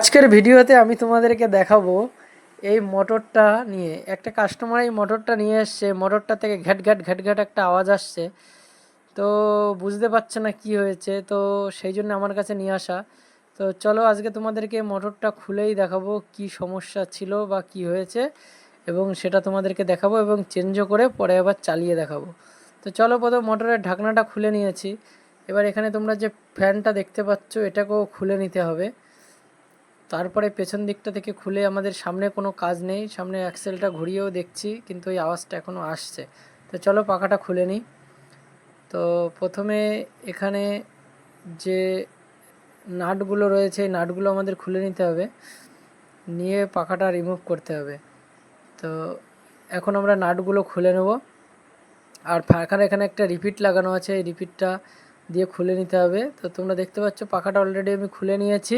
আজকের ভিডিওতে আমি তোমাদেরকে দেখাবো এই মোটরটা নিয়ে। একটা কাস্টমার এই মোটরটা নিয়ে এসছে। মোটরটা থেকে ঘ্যাট ঘ্যাট ঘ্যাট ঘ্যাট একটা আওয়াজ আসছে। তো বুঝতে পারছে না কি হয়েছে। তো সেই জন্য আমার কাছে নিয়ে আসা। তো চলো আজকে তোমাদেরকে মোটরটা খুলেই দেখাবো কি সমস্যা ছিল বা কি হয়েছে এবং সেটা তোমাদেরকে দেখাবো এবং চেঞ্জও করে পরে আবার চালিয়ে দেখাবো। তো চলো প্রথম মোটরের ঢাকনাটা খুলে নিয়েছি। এবার এখানে তোমরা যে ফ্যানটা দেখতে পাচ্ছ, এটাকেও খুলে নিতে হবে। তারপরে পেছন দিকটা থেকে খুলে আমাদের সামনে কোনো কাজ নেই। সামনে অ্যাক্সেলটা ঘুরিয়েও দেখছি, কিন্তু ওই আওয়াজটা এখনও আসছে। তো চলো পাখাটা খুলে নিই। তো প্রথমে এখানে যে নাটগুলো রয়েছে, এই নাটগুলো আমাদের খুলে নিতে হবে। নিয়ে পাখাটা রিমুভ করতে হবে। তো এখন আমরা নাটগুলো খুলে নেব। আর ফাঁকার এখানে একটা রিপিট লাগানো আছে। এই রিপিটটা দিয়ে খুলে নিতে হবে। তো তোমরা দেখতে পাচ্ছ পাখাটা অলরেডি আমি খুলে নিয়েছি।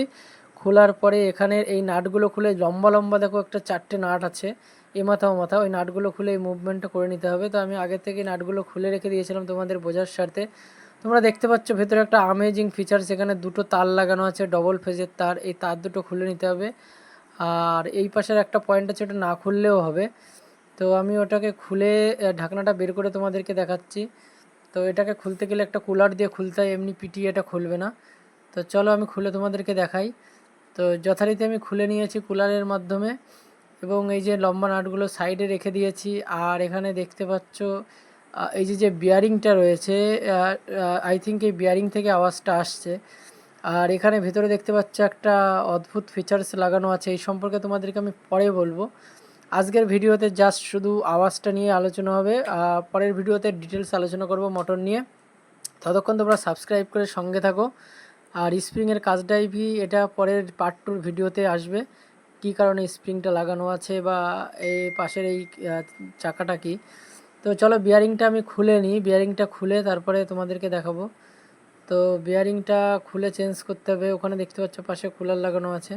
খোলার পরে এখানে এই নাটগুলো খুলে লম্বা লম্বা দেখো একটা চারটে নাট আছে, এ মাথা ও মাথা, ওই নাটগুলো খুলে এই মুভমেন্টটা করে নিতে হবে। তো আমি আগে থেকে নাটগুলো খুলে রেখে দিয়েছিলাম তোমাদের বোঝার স্বার্থে। তোমরা দেখতে পাচ্ছ ভেতরে একটা আমেজিং ফিচার্স সেখানে দুটো তার লাগানো আছে ডবল ফেজের তার, এই তার দুটো খুলে নিতে হবে। আর এই পাশের একটা পয়েন্ট আছে, ওটা না খুললেও হবে। তো আমি ওটাকে খুলে ঢাকনাটা বের করে তোমাদেরকে দেখাচ্ছি। তো এটাকে খুলতে গেলে একটা কুলার দিয়ে খুলতে হয়, এমনি পিটিয়ে এটা খুলবে না। তো চলো আমি খুলে তোমাদেরকে দেখাই। তো যথারীতি আমি খুলে নিয়েছি কুলারের মাধ্যমে এবং এই যে লম্বা নাটগুলো সাইডে রেখে দিয়েছি। আর এখানে দেখতে পাচ্ছ এই যে যে বিয়ারিংটা রয়েছে আই থিঙ্ক এই বিয়ারিং থেকে আওয়াজটা আসছে। আর এখানে ভেতরে দেখতে পাচ্ছ একটা অদ্ভুত ফিচার্স লাগানো আছে। এই সম্পর্কে তোমাদেরকে আমি পরে বলব। আজকের ভিডিওতে জাস্ট শুধু আওয়াজটা নিয়ে আলোচনা হবে। পরের ভিডিওতে ডিটেলস আলোচনা করব মোটর নিয়ে। ততক্ষণ তোমরা সাবস্ক্রাইব করে সঙ্গে থাকো। আর স্প্রিংয়ের কাজটাই ভি, এটা পরের পার্ট টুর ভিডিওতে আসবে। কি কারণে স্প্রিংটা লাগানো আছে বা এই পাশের এই চাকাটা কি? তো চলো বিয়ারিংটা আমি খুলে নিই। বিয়ারিংটা খুলে তারপরে তোমাদেরকে দেখাবো। তো বিয়ারিংটা খুলে চেঞ্জ করতে হবে। ওখানে দেখতে পাচ্ছ পাশে কুলার লাগানো আছে।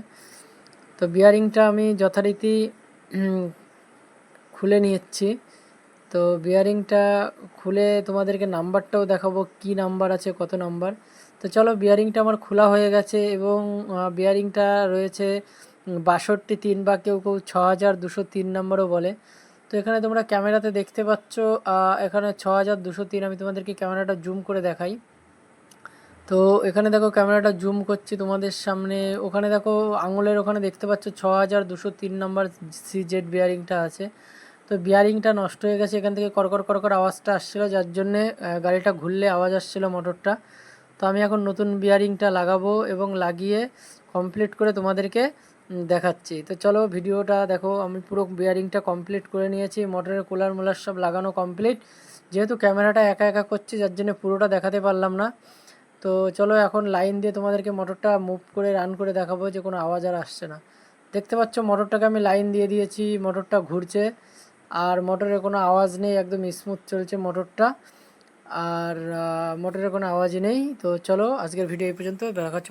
তো বিয়ারিংটা আমি যথারীতি খুলে নিচ্ছি তো বিয়ারিংটা খুলে তোমাদেরকে নাম্বারটাও দেখাবো। কি নাম্বার আছে, কত নাম্বার তো চলো বিয়ারিংটা আমার খোলা হয়ে গেছে এবং বিয়ারিংটা রয়েছে বাষট্টি তিন বা কেউ কেউ ছ হাজার দুশো তিন নম্বরও বলে। তো এখানে তোমরা ক্যামেরাতে দেখতে পাচ্ছ এখানে ছ হাজার দুশো তিন, আমি তোমাদেরকে ক্যামেরাটা জুম করে দেখাই। তো এখানে দেখো ক্যামেরাটা জুম করছি তোমাদের সামনে। ওখানে দেখো আঙুলের ওখানে দেখতে পাচ্ছ ছ হাজার দুশো তিন নম্বর সি জেড বিয়ারিংটা আছে। তো বিয়ারিংটা নষ্ট হয়ে গেছে, এখান থেকে করকর করকর আওয়াজটা আসছিল, যার জন্যে গাড়িটা ঘুরলে আওয়াজ আসছিল মোটরটা তো আমি এখন নতুন বিয়ারিংটা লাগাবো এবং লাগিয়ে কমপ্লিট করে তোমাদেরকে দেখাচ্ছি। তো চলো ভিডিওটা দেখো, আমি পুরো বিয়ারিংটা কমপ্লিট করে নিয়েছি মোটরের কুলার মুলার সব লাগানো কমপ্লিট যেহেতু ক্যামেরাটা একা একা করছি, যার জন্য পুরোটা দেখাতে পারলাম না। তো চলো এখন লাইন দিয়ে তোমাদেরকে মোটরটা মুভ করে রান করে দেখাবো যে কোনো আওয়াজ আর আসছে না। দেখতে পাচ্ছ মোটরটাকে আমি লাইন দিয়ে দিয়েছি মোটরটা ঘুরছে। আর মোটরের কোনো আওয়াজ নেই, একদম স্মুথ চলছে মোটরটা আর মোটরের কোনো আওয়াজই নেই। তো চলো আজকের ভিডিও এই পর্যন্ত। দেখা হচ্ছে